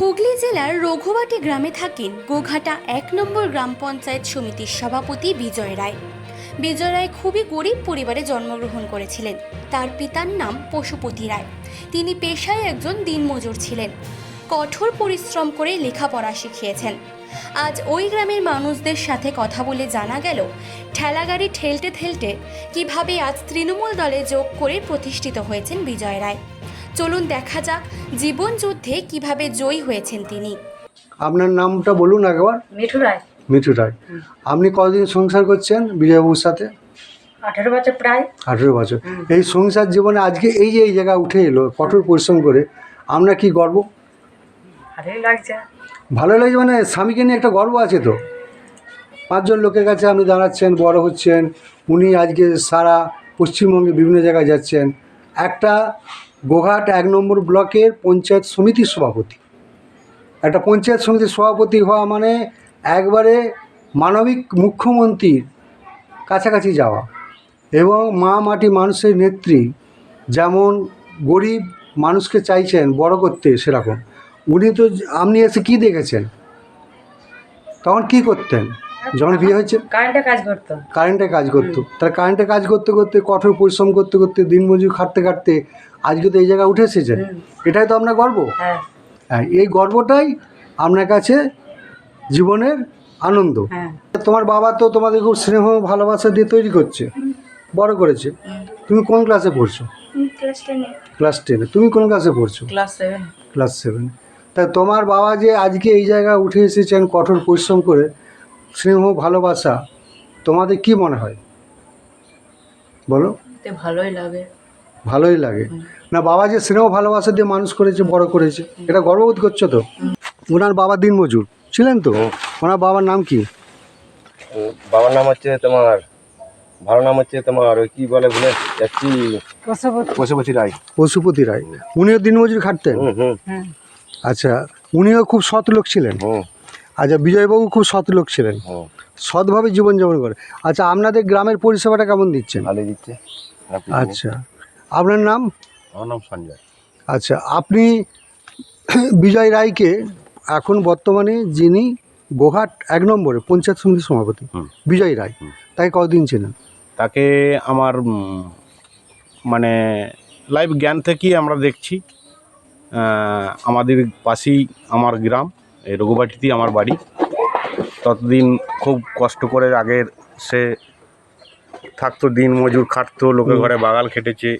হুগলি জেলার রঘুবাটি গ্রামে থাকেন গোঘাটা এক নম্বর গ্রাম পঞ্চায়েত সমিতির সভাপতি বিজয় রায়। বিজয় রায় খুবই গরিব পরিবারে জন্মগ্রহণ করেছিলেন। তার পিতার নাম পশুপতি রায়। তিনি পেশায় একজন দিনমজুর ছিলেন। কঠোর পরিশ্রম করে লেখাপড়া শিখিয়েছেন। আজ ওই গ্রামের মানুষদের সাথে কথা বলে জানা গেল, ঠেলাগাড়ি ঠেলতে ঠেলতে কীভাবে আজ তৃণমূল দলে যোগ করে প্রতিষ্ঠিত হয়েছেন বিজয় রায়। চলুন দেখা যাক জীবন যুদ্ধে কীভাবে জয়ী হয়েছেন তিনি। আপনার নামটা বলুন একবার। মিঠু রায়। মিঠু রায়। আপনি কতদিন সংসার করছেন বিজয়বাবুর সাথে? আঠেরো বছর প্রায়। আঠেরো বছর। এই সংসার জীবনে আজকে এই যে এই জায়গায় উঠে এলো কঠোর পরিশ্রম করে আমরা কি গর্ব? ভালোই লাগছে। ভালো লাগছে মানে স্বামীকে নিয়ে একটা গর্ব আছে তো? পাঁচজন লোকের কাছে আপনি দাঁড়াচ্ছেন বড় হচ্ছেন উনি আজকে সারা পশ্চিমবঙ্গে বিভিন্ন জায়গায় যাচ্ছেন। একটা গোঘাট এক নম্বর ব্লকের পঞ্চায়েত সমিতির সভাপতি। একটা পঞ্চায়েত সমিতির সভাপতি হওয়া মানে একবারে মানবিক মুখ্যমন্ত্রীর কাছাকাছি যাওয়া এবং মা মাটি মানুষের নেত্রী যেমন গরিব মানুষকে চাইছেন বড় করতে সেরকম। উনি তো, আপনি এসে কি দেখেছেন? তখন কি করতেন? যখন বিয়ে হয়েছে কারেন্টে কাজ করতো। কারেন্টে কাজ করতো। তার কারেন্টে কাজ করতে করতে কঠোর পরিশ্রম করতে করতে দিনমজুর খাটতে খাটতে আজকে তো এই জায়গায় উঠে এসেছেন। এটাই তো আপনার গর্ব। হ্যাঁ। হ্যাঁ এই গর্বটাই আপনার কাছে জীবনের আনন্দ। হ্যাঁ। তোমার বাবা তো তোমাদের খুব স্নেহ ভালোবাসা দিয়ে তৈরি করছে বড় করেছে। তুমি কোন ক্লাসে পড়ছো? ক্লাস টেনে তুমি কোন ক্লাসে পড়ছো? ক্লাস সেভেন ক্লাস সেভেন তা তোমার বাবা যে আজকে এই জায়গায় উঠে এসেছেন কঠোর পরিশ্রম করে স্নেহ ভালোবাসা তোমাদের কি মনে হয়? বলো। ভালোই লাগে। ভালোই লাগে। না বাবা যে স্নেহ ভালোবাসা দিয়ে মানুষ করেছে বড় করেছে এটা গর্ববোধ করছ তো? ওনার বাবা দিনমজুর ছিলেন তো? ওনার বাবার নাম কি? বাবার নাম হচ্ছে তোমার ভালো নাম হচ্ছে তোমার ওই কি বলে ভুলে যাচ্ছি। পশুপতি রায়। পশুপতি রায়। উনিও দিনমজুর খাটতেন? হুম হুম। হ্যাঁ আচ্ছা উনিও খুব সৎ লোক ছিলেন? আচ্ছা বিজয়বাবু খুব সৎ লোক ছিলেন। সৎভাবে জীবনযাপন করে। আচ্ছা আপনাদের গ্রামের পরিষেবাটা কেমন দিচ্ছেন? ভালোই দিচ্ছে। আচ্ছা আপনার নাম? আমার নাম সঞ্জয়। আচ্ছা আপনি বিজয় রায়কে এখন বর্তমানে যিনি গোহাট এক নম্বরে পঞ্চায়েত সমিতির সভাপতি বিজয় রায়। তাই কতদিন ছিলেন তাকে আমার মানে লাইভ জ্ঞান থেকেই আমরা দেখছি। আমাদের পাশেই আমার গ্রাম। এই রঘুবাটিতেই আমার বাড়ি। ততদিন খুব কষ্ট করে আগের সে থাকতো দিন মজুর খাটতো লোকের ঘরে বাগাল খেটেছে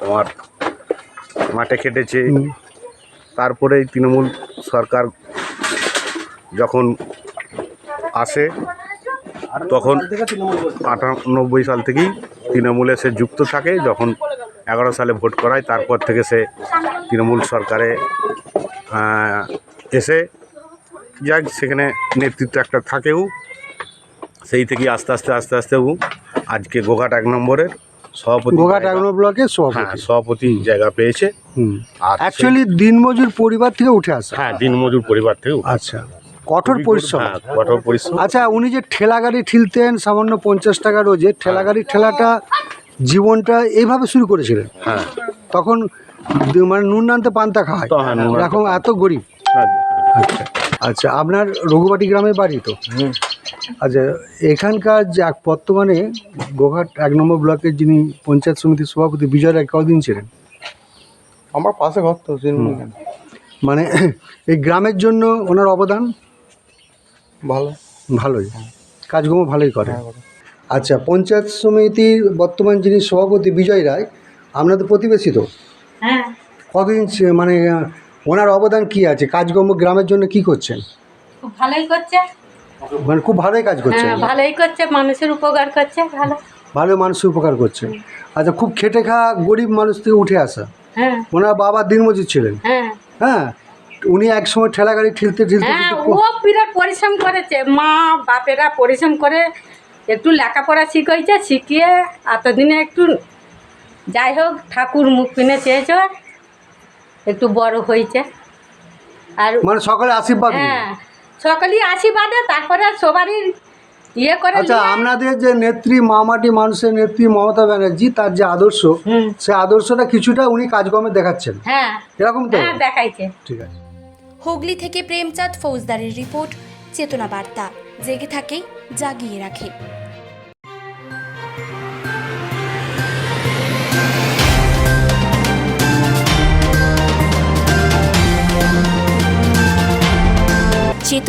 তোমার মাঠে খেটেছে। তারপরে তৃণমূল সরকার যখন আসে তখন আটানব্বই সাল থেকেই তৃণমূলে সে যুক্ত থাকে। যখন এগারো সালে ভোট করায় তারপর থেকে সে তৃণমূল সরকারে এসে যাক সেখানে নেতৃত্ব একটা থাকেও। সেই থেকে আস্তে আস্তে আস্তে আস্তে ও আজকে গোঘাট এক নম্বরের সভাপতি গোঘাট এক নম্বর ব্লকের হ্যাঁ সভাপতি সভাপতি জায়গা পেয়েছে। হুম। আর অ্যাকচুয়ালি দিনমজুর পরিবার থেকে উঠে আসা। হ্যাঁ দিনমজুর পরিবার থেকে আচ্ছা। কঠোর পরিশ্রম। হ্যাঁ কঠোর পরিশ্রম। আচ্ছা উনি যে ঠেলা গাড়ি ঠেলতেন সামান্য পঞ্চাশ টাকা রোজে ঠেলা গাড়ি ঠেলাটা জীবনটা এইভাবে শুরু করেছিলেন। হ্যাঁ। তখন মানে নুন আনতে পান্তা খাওয়ায়। হ্যাঁ, এখন এত গরিব। হ্যাঁ, আচ্ছা আচ্ছা আপনার রঘুবাটি গ্রামের বাড়ি তো? আচ্ছা এখানকার যে এক বর্তমানে গোঘাট এক নম্বর ব্লকের যিনি পঞ্চায়েত সমিতির সভাপতি বিজয় রায় কদিন ছিলেন? আমার পাশে ঘর তো মানে এই গ্রামের জন্য ওনার অবদান? ভালো। ভালোই। কাজকর্ম ভালোই করে। আচ্ছা পঞ্চায়েত সমিতির বর্তমান যিনি সভাপতি বিজয় রায় আপনাদের প্রতিবেশী তো? কদিন কতদিন মানে ওনার অবদান কি আছে? কাজকর্ম গ্রামের জন্য কি করছেন? খুব ভালোই করছে। মানে খুব ভালোই কাজ করছে হ্যাঁ ভালোই করছে মানুষের উপকার করছে ভালো। ভালো মানুষের উপকার করছে আচ্ছা খুব খেটে খাওয়া গরিব মানুষ থেকে উঠে আসা। হ্যাঁ। ওনার বাবা দিনমজুর ছিলেন। হ্যাঁ। হ্যাঁ? উনি এক সময় ঠেলা গাড়ি ঠেলতে ঠেলতে হ্যাঁ ঠেলতে ও বিরাট পরিশ্রম করেছে। মা বাপেরা পরিশ্রম করে একটু লেখাপড়া শিখাইছে শিখিয়ে এতদিনে একটু যাই হোক ঠাকুর মুখ পিনে চেয়েছ। একটু বড় হয়েছে। আর মানে সকালে আশীর্বাদ হ্যাঁ সকালেই আশীর্বাদে তারপরে সবারই ইয়ে করে আচ্ছা আপনাদের যে নেত্রী মামাটি মানুষের নেত্রী মমতা ব্যানার্জি তার যে আদর্শ সে আদর্শটা কিছুটা উনি কাজকর্মে দেখাচ্ছেন। হ্যাঁ। এরকম তো? হ্যাঁ দেখাইছে। ঠিক আছে। হুগলি থেকে প্রেমচাঁদ ফৌজদারের রিপোর্ট চেতনা বার্তা জেগে থাকে জাগিয়ে রাখে।